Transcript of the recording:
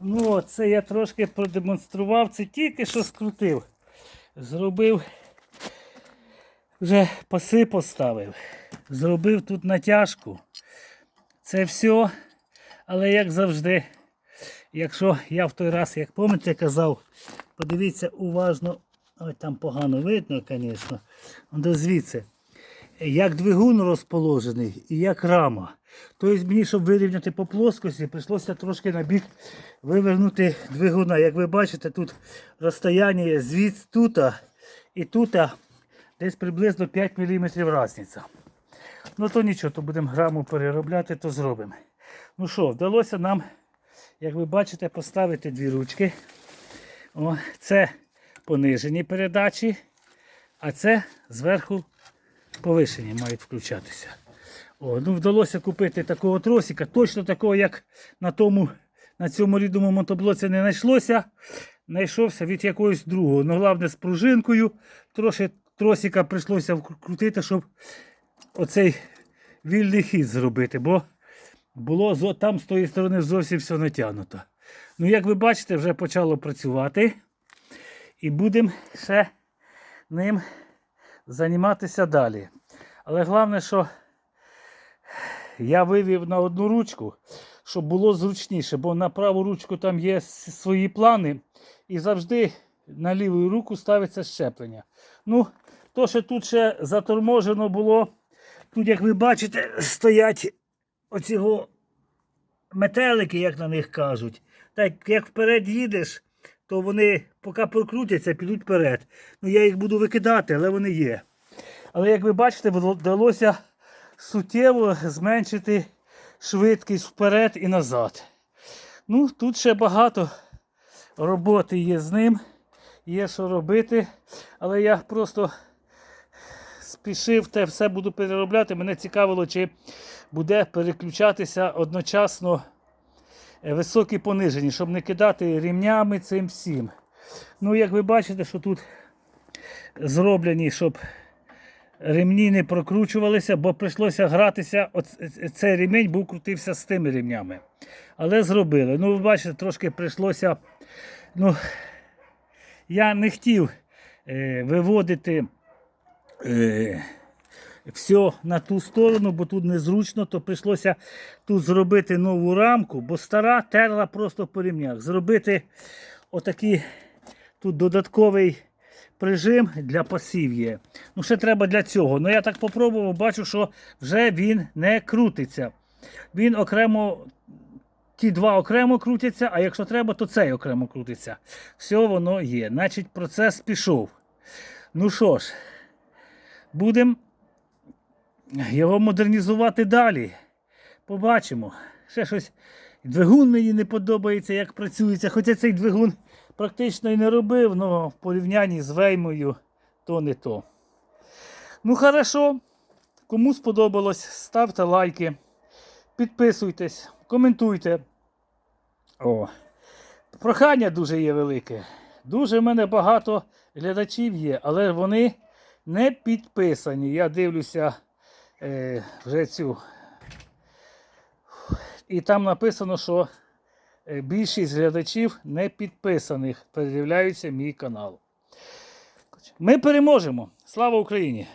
Ну, це я трошки продемонстрував, це тільки що скрутив. Зробив, вже паси поставив. Зробив тут натяжку. Це все. Але як завжди, якщо я в той раз, як пам'ятаєте, казав, подивіться уважно, ой, там погано видно, звісно. До звідси. Як двигун розположений і як рама. Тобто мені, щоб вирівняти по плоскості, прийшлося трошки на бік вивернути двигуна. Як ви бачите, тут розстояння звідси тут і тут десь приблизно 5 мм різниця. Ну то нічого, то будемо граму переробляти, то зробимо. Ну що, вдалося нам, як ви бачите, поставити дві ручки. О, це понижені передачі, а це зверху повишені мають включатися. О, ну Вдалося купити такого тросика, точно такого, як на тому, на цьому рідному мотоблоці не знайшлося. Знайшовся від якогось другого. Ну, головне з пружинкою. Трошки тросика прийшлося вкрутити, щоб оцей вільний хід зробити, бо було там з тої сторони зовсім все натягнуто. Ну, як ви бачите, вже почало працювати. І будемо ще ним займатися далі. Але головне, що я вивів на одну ручку, щоб було зручніше, бо на праву ручку там є свої плани. І завжди на ліву руку ставиться щеплення. Ну, то, що тут ще заторможено було, тут, як ви бачите, стоять оці метелики, як на них кажуть. Так як вперед їдеш, то вони поки прокрутяться, підуть вперед. Ну я їх буду викидати, але вони є. Але як ви бачите, вдалося суттєво зменшити швидкість вперед і назад. Ну, тут ще багато роботи є з ним, є що робити. Але я просто спішив те все буду переробляти. Мене цікавило, чи буде переключатися одночасно високі понижені, щоб не кидати рівнями цим всім. Ну, як ви бачите, що тут зроблені, щоб ремні не прокручувалися, бо прийшлося гратися. Оц- Цей ремінь був крутився з тими ремнями. Але зробили. Ну, ви бачите, трошки прийшлося. Ну, я не хотів е, виводити е, все на ту сторону, бо тут незручно, то прийшлося тут зробити нову рамку, бо стара терла просто по ремнях. Зробити отакий тут додатковий прижим для пасів є. Ну, ще треба для цього. Ну я так попробував, бачу, що вже він не крутиться. Він окремо, ті два окремо крутяться, а якщо треба, то цей окремо крутиться. Все воно є. Значить, процес пішов. Ну що ж, будемо його модернізувати далі. Побачимо. Ще щось. Двигун мені не подобається, як працюється. Хоча цей двигун практично і не робив, але в порівнянні з веймою то не то. Ну, хорошо. Кому сподобалось, ставте лайки, підписуйтесь, коментуйте. О, прохання дуже є велике. Дуже в мене багато глядачів є, але вони не підписані. Я дивлюся е, вже цю. І там написано, що е, більшість глядачів не підписаних передивляються мій канал. Ми переможемо. Слава Україні!